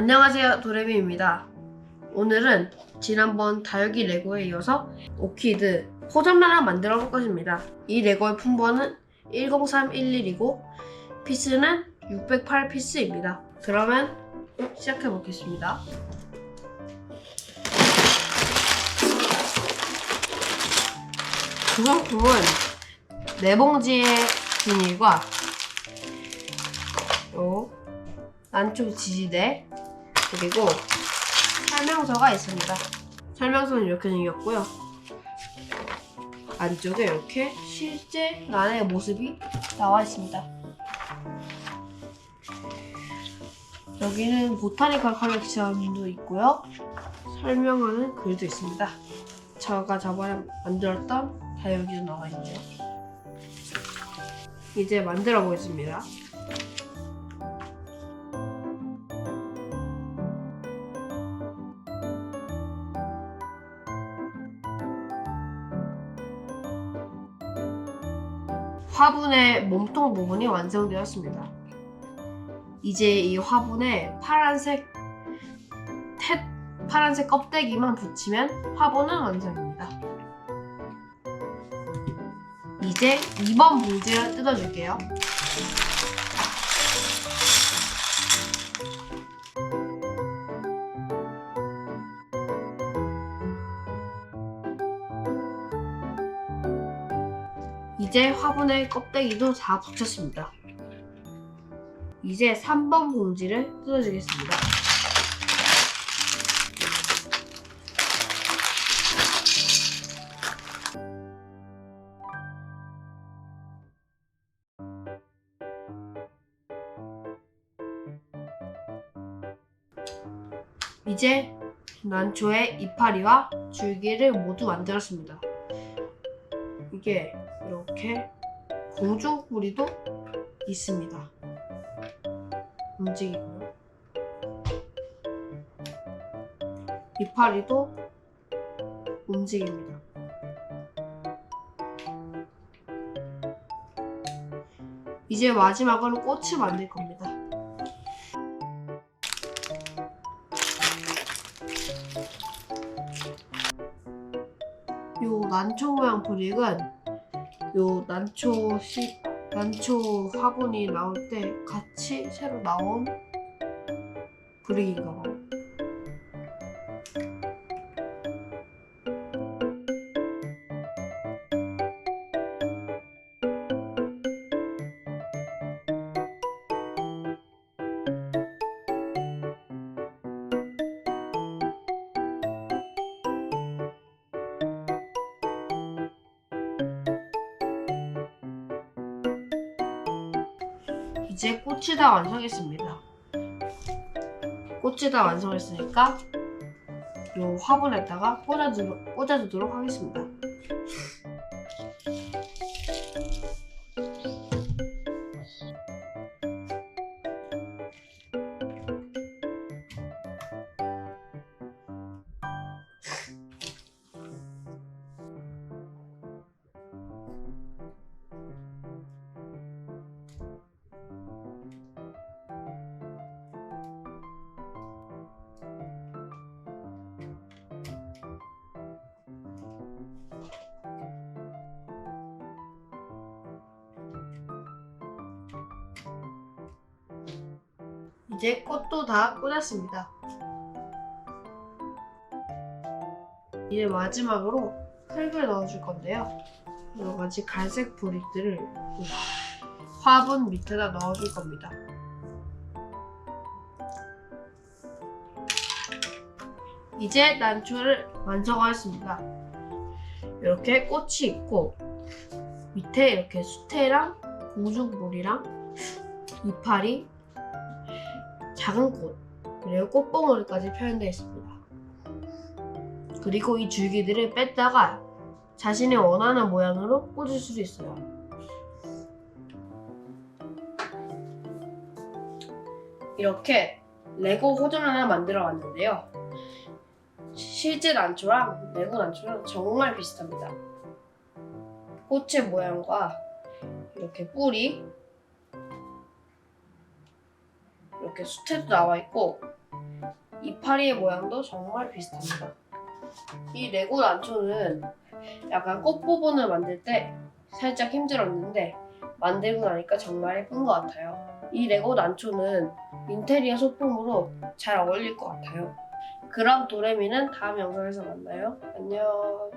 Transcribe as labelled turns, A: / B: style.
A: 안녕하세요 도레미입니다. 오늘은 지난번 다육이 레고에 이어서 오키드 포장나라 만들어 볼 것입니다. 이 레고의 품번은 10311이고 피스는 608피스입니다. 그러면 시작해 보겠습니다. 구성품은 네 봉지의 비닐과 요 난초 지지대 그리고 설명서가 있습니다. 설명서는 이렇게 생겼고요. 안쪽에 이렇게 실제 난의 모습이 나와 있습니다. 여기는 보타니컬 컬렉션도 있고요. 설명하는 글도 있습니다. 제가 저번에 만들었던 다육이도 나와 있네요. 이제 만들어 보겠습니다. 화분의 몸통 부분이 완성되었습니다. 이제 이 화분에 파란색 텟 파란색 껍데기만 붙이면 화분은 완성입니다. 이제 2번 봉지를 뜯어줄게요. 이제 화분에 껍데기도 다 붙였습니다. 이제 3번 봉지를 뜯어주겠습니다. 이제 난초의 이파리와 줄기를 모두 만들었습니다. 이게 이렇게 공중뿌리도 있습니다. 움직이고요. 이파리도 움직입니다. 이제 마지막으로 꽃을 만들 겁니다. 요 난초 모양 브릭은 요 난초 시 난초 화분이 나올 때 같이 새로 나온 브릭인가 봐요. 이제 꽃이 다 완성했습니다. 꽃이 다 완성했으니까 요 화분에다가 꽂아두, 꽂아두도록 하겠습니다. 이제 꽃도 다 꽂았습니다. 이제 마지막으로 흙을 넣어줄 건데요. 여러 가지 갈색 브릭들을 이 화분 밑에다 넣어줄 겁니다. 이제 난초를 완성하였습니다. 이렇게 꽃이 있고 밑에 이렇게 수태랑 공중볼이랑 이파리 작은 꽃 그리고 꽃봉오리까지 표현되어 있습니다. 그리고 이 줄기들을 뺐다가 자신이 원하는 모양으로 꽂을 수도 있어요. 이렇게 레고 호전 하나 만들어 왔는데요. 실제 난초랑 레고 난초랑 정말 비슷합니다. 꽃의 모양과 이렇게 뿌리 이렇게 수태도 나와 있고 이파리의 모양도 정말 비슷합니다. 이 레고 난초는 약간 꽃 부분을 만들 때 살짝 힘들었는데 만들고 나니까 정말 예쁜 것 같아요. 이 레고 난초는 인테리어 소품으로 잘 어울릴 것 같아요. 그럼 도레미는 다음 영상에서 만나요. 안녕.